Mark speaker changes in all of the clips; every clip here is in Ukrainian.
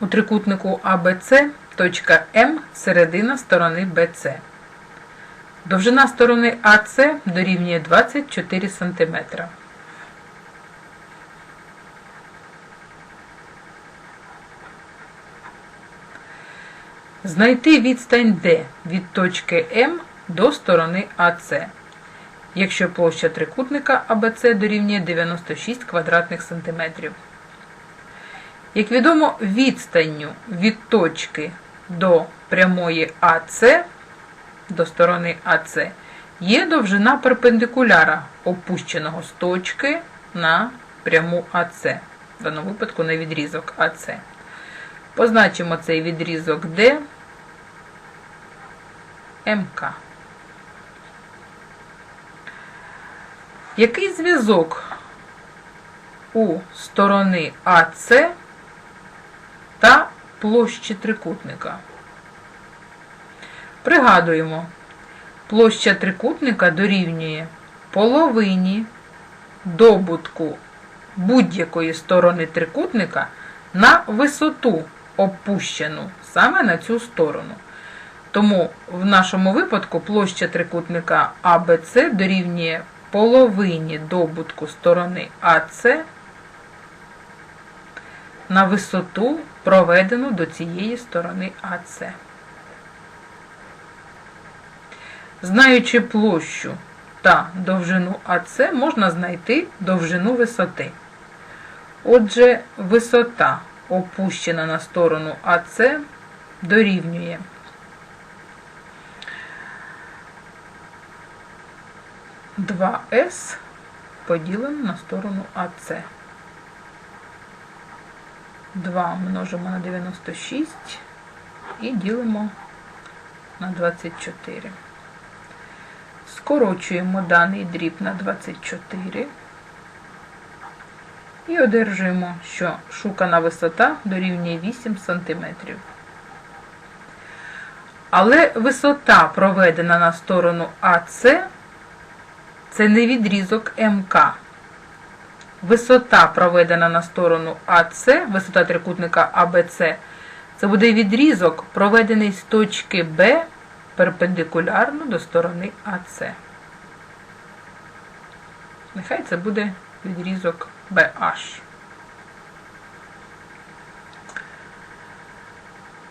Speaker 1: У трикутнику ABC точка М середина сторони BC. Довжина сторони АС дорівнює 24 см. Знайти відстань D від точки М до сторони АС, якщо площа трикутника АБЦ дорівнює 96 квадратних сантиметрів. Як відомо, відстанню від точки до прямої АС до сторони АС є довжина перпендикуляра, опущеного з точки на пряму АС, в даному випадку на відрізок АС. Позначимо цей відрізок D МК. Який зв'язок у сторони АС площі трикутника? Пригадуємо, площа трикутника дорівнює половині добутку будь-якої сторони трикутника на висоту опущену саме на цю сторону. Тому в нашому випадку площа трикутника ABC дорівнює половині добутку сторони АС на висоту, проведену до цієї сторони АС. Знаючи площу та довжину АС, можна знайти довжину висоти. Отже, висота, опущена на сторону АС, дорівнює 2С поділено на сторону АС. 2 множимо на 96 і ділимо на 24. Скорочуємо даний дріб на 24 і одержуємо, що шукана висота дорівнює 8 см. Але висота, проведена на сторону АС, це не відрізок МК. Висота, проведена на сторону АС, висота трикутника АБЦ, це буде відрізок, проведений з точки Б перпендикулярно до сторони АС. Нехай це буде відрізок BH.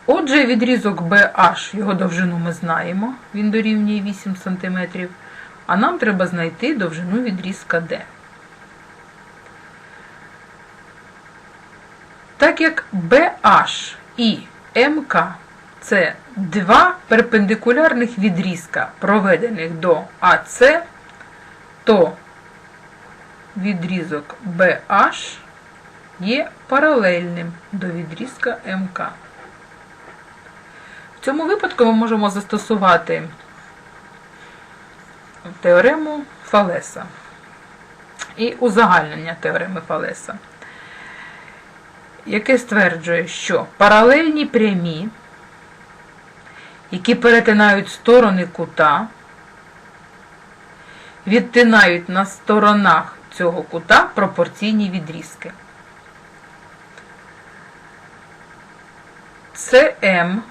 Speaker 1: Отже, відрізок BH, його довжину ми знаємо, він дорівнює 8 см, а нам треба знайти довжину відрізка D. Так як BH і МК це два перпендикулярних відрізка, проведених до АС, то відрізок BH є паралельним до відрізка МК. В цьому випадку ми можемо застосувати теорему Фалеса і узагальнення теореми Фалеса, яке стверджує, що паралельні прямі, які перетинають сторони кута, відтинають на сторонах цього кута пропорційні відрізки. СМ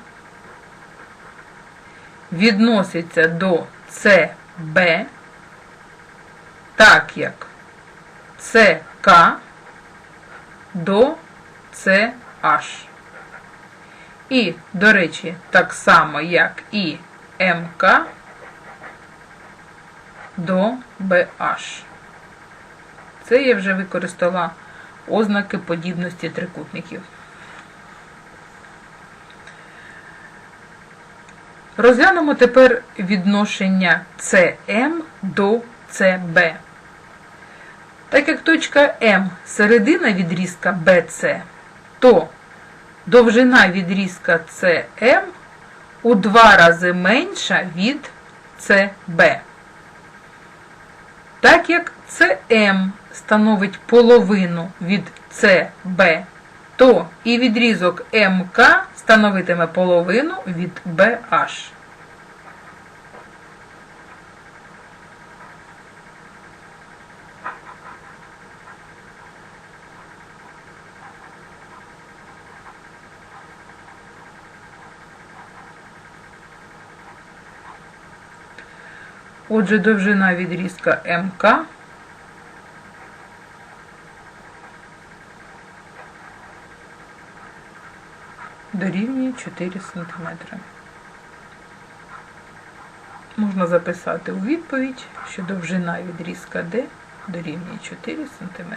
Speaker 1: відноситься до СБ, так як СК до CH. І, до речі, так само, як і МК до BH. Це я вже використала ознаки подібності трикутників. Розглянемо тепер відношення CM до CB. Так як точка М середина відрізка BC, то довжина відрізка CM у два рази менша від CB. Так як CM становить половину від CB, то і відрізок МК становитиме половину від BH. Отже, довжина відрізка МК дорівнює 4 см. Можна записати у відповідь, що довжина відрізка D дорівнює 4 см.